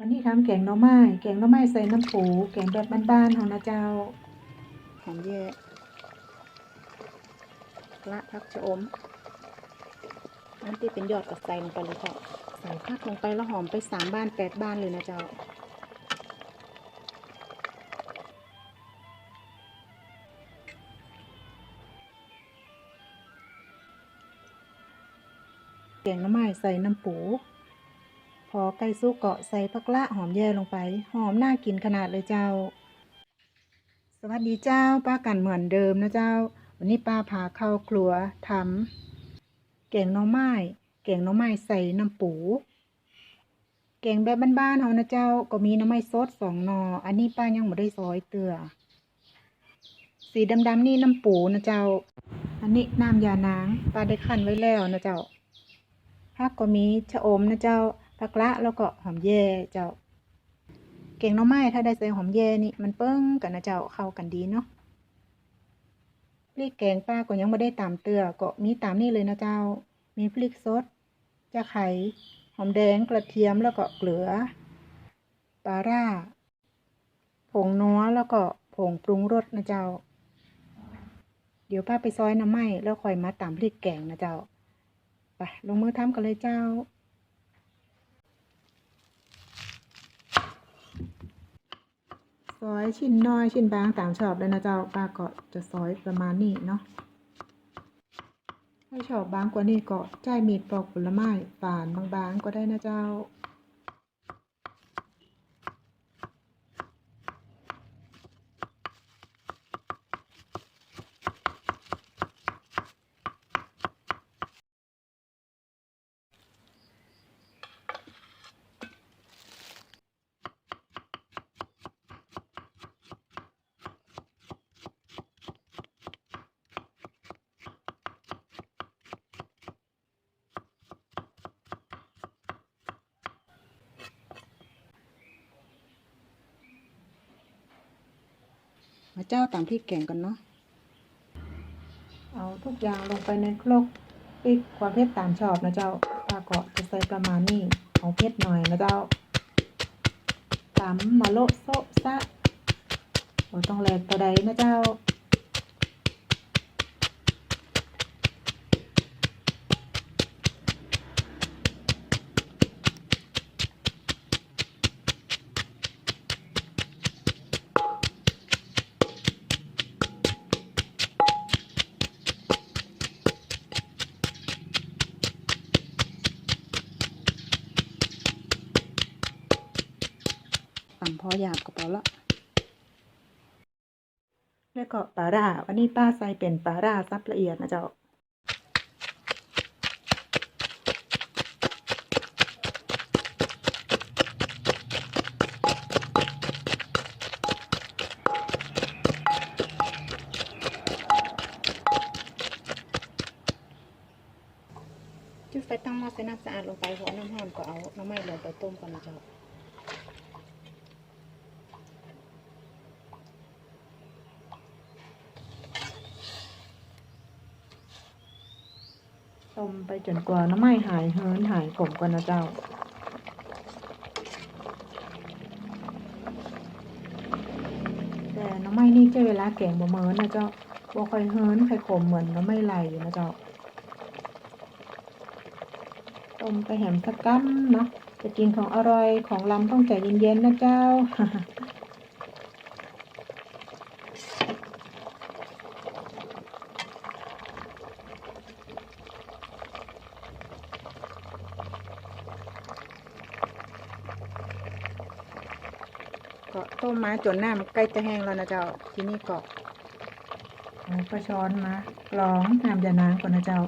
วันนี้ทำแกงหน่อไม้ แกงหน่อไม้ใส่น้ำปูแกงแบบบ้านๆของนะเจ้าหอมแย่ละพักชะอมอันที่เป็นยอดกับใส่ลงไปเลยเจ้าใส่ผักลงไปแล้วหอมไปสามบ้านแปดบ้านเลยนะเจ้าแกงหน่อไม้ใส่น้ำปู พอไก่สุกเกาะใส่ผักละหอมแย่ลงไป หอมน่ากินขนาดเลยเจ้า สวัสดีเจ้าป้ากันเหมือนเดิมนะเจ้า วันนี้ป้าพาเข้าครัวทำแกงหน่อไม้แกงหน่อไม้ใส่น้ำปูแกงแบบบ้านๆเขานะเจ้าก็มีหน้ำไม้สดสองหนออันนี้ป้ายังไม่ได้ซอยเตือสีดำๆนี่น้ำปูนะเจ้า อันนี้น้ำยานางป้าได้คั่นไว้แล้วนะเจ้าผักก็มีชะอมนะเจ้า ผักละแล้วก็หอมแย่เจ้า เก่งน้อไม้ถ้าได้ใส่หอมแย่นี่มันเปิ้งกันนะเจ้าเข้ากันดีเนาะพริกแกงป้าก็ยังไม่ได้ตามเตือก็มีตามนี่เลยนะเจ้า มีพริกสดจะไข่หอมแดงกระเทียมแล้วก็เกลือปลาร่าผงนัวแล้วก็ผงปรุงรสนะเจ้า เดี๋ยวป้าไปซอยน้ำไม้แล้วค่อยมาตามพริกแกงนะเจ้าไปลงมือทำกันเลยเจ้า ซอยชิ้นน้อยชิ้นบางตามชอบเลยนะเจ้าป้าก็จะซอยประมาณนี้เนาะถ้าชอบบางกว่านี้ก็ใช้มีดปอกผลไม้ฝานบางๆก็ได้นะเจ้า เจ้าตามพริกแกงกันเนาะ เอาทุกอย่างลงไปในครกพริกความเผ็ดตามชอบนะเจ้าปลาเกาะจะใส่ประมาณนี้เอาเผ็ดหน่อยนะเจ้าตำมาโลโซซะเราต้องแหลกตัวใดนะเจ้า พอหยาบก็พอละ แล้วก็ปลาร่าวันนี้ป้าใส่เป็นปลาร่าซับละเอียดนะเจ้าจุดไฟตั้งหม้อใส่น้ำสะอาดลงไปหัวน้ำหอนก็เอาน้ำไม้ลงไปต้มก่อนนะเจ้า มไปจนกว่าน้ำไม้หายเหินหายขมก่อนนะเจ้า แต่น้ำไม้นี่จะเวลาแกงบ่เมินนะเจ้าบ่ค่อยเหินค่อยขมเหมือนน้ำไม้ไหลนะเจ้าต้มไปแหมสักกั้มนะจะกินของอร่อยของลำต้องใจเย็นๆนะเจ้า ก็ต้มมาจนน้ำใกล้จะแห้งแล้วนะเจ้า ทีนี้ก็เอากระช้อนมากรองน้ำยานางก่อนนะเจ้า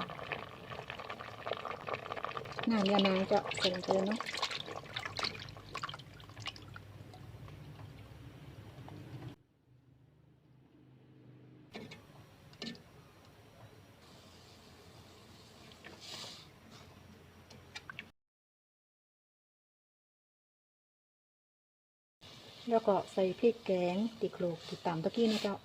น้ำยานางจะใส่ลงไปเลยเนาะ แล้วก็ใส่พริกแกงติโครกติดตามตะกี้นะเจ้า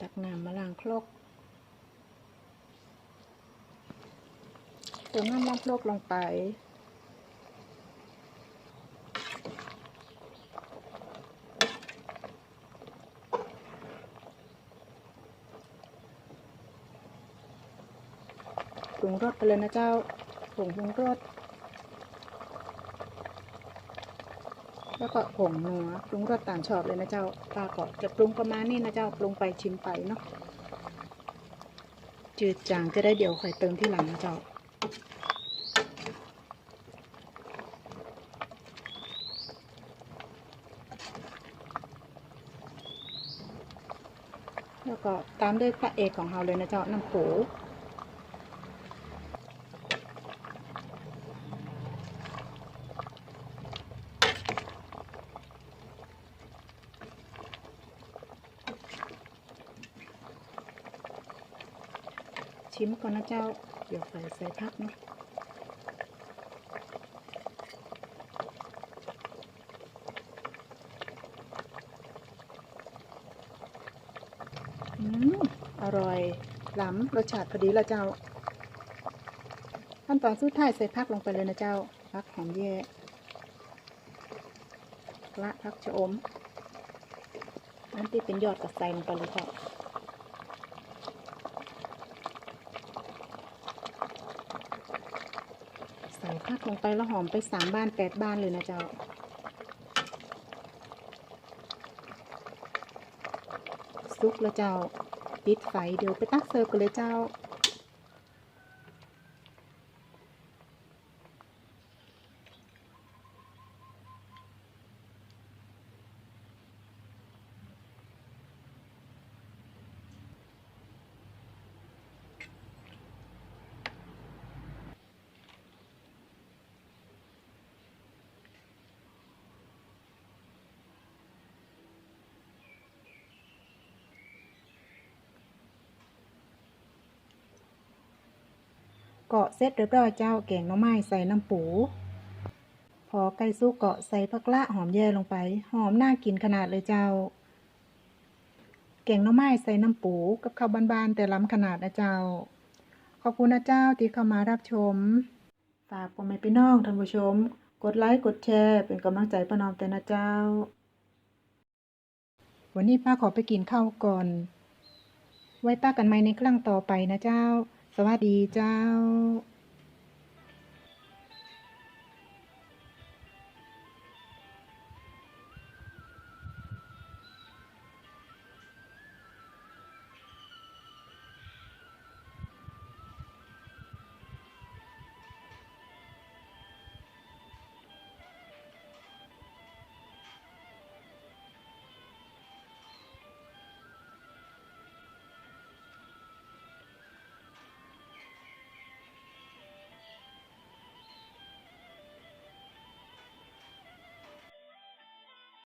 ตักน้ำมาล้างครกเติมน้ำล้างครกลงไป ปรุงรสไปเลยนะเจ้าผงปรุงรสแล้วก็ผงนัวปรุงรสตามชอบเลยนะเจ้าปลาก็จะปรุงประมาณนี้นะเจ้าปรุงไปชิมไปเนาะจืดจางจะได้เดี๋ยวค่อยเติมที่หลังนะเจ้าแล้วก็ตามด้วยพระเอกของเราเลยนะเจ้าน้ำปู ชิมก่อนนะเจ้า เดี๋ยวใส่ใส่พักเนาะอืมอร่อยล้ำรสชาติพอดีละเจ้า ขั้นตอนสุดท้ายใส่พักลงไปเลยนะเจ้า พักหอมแย่ละพักชะอมอันที่เป็นยอดกับใส่ลงไปเลยเจ้า ใส่ผักลงไปละหอมไปสามบ้านแปดบ้านเลยนะเจ้าซุกแล้วเจ้าปิดไฟเดี๋ยวไปตักเสิร์ฟกันเลยเจ้า เกาะเสร็จเรียบร้อยเจ้าแกงน้ำไม้ใส่น้ำปู พอไก่สุกเกาะใส่ผักละหอมแย่ลงไป หอมน่ากินขนาดเลยเจ้า แกงน้ำไม้ใส่น้ำปูกับข้าวบานๆแต่ล้ำขนาดนะเจ้า ขอบคุณนะเจ้าที่เข้ามารับชม ฝากพ่อแม่พี่น้องท่านผู้ชม กดไลค์กดแชร์เป็นกำลังใจป้านอมแต่นะเจ้า วันนี้ป้าขอไปกินข้าวก่อน ไว้ป้ากันใหม่ในครั้งต่อไปนะเจ้า สวัสดีเจ้า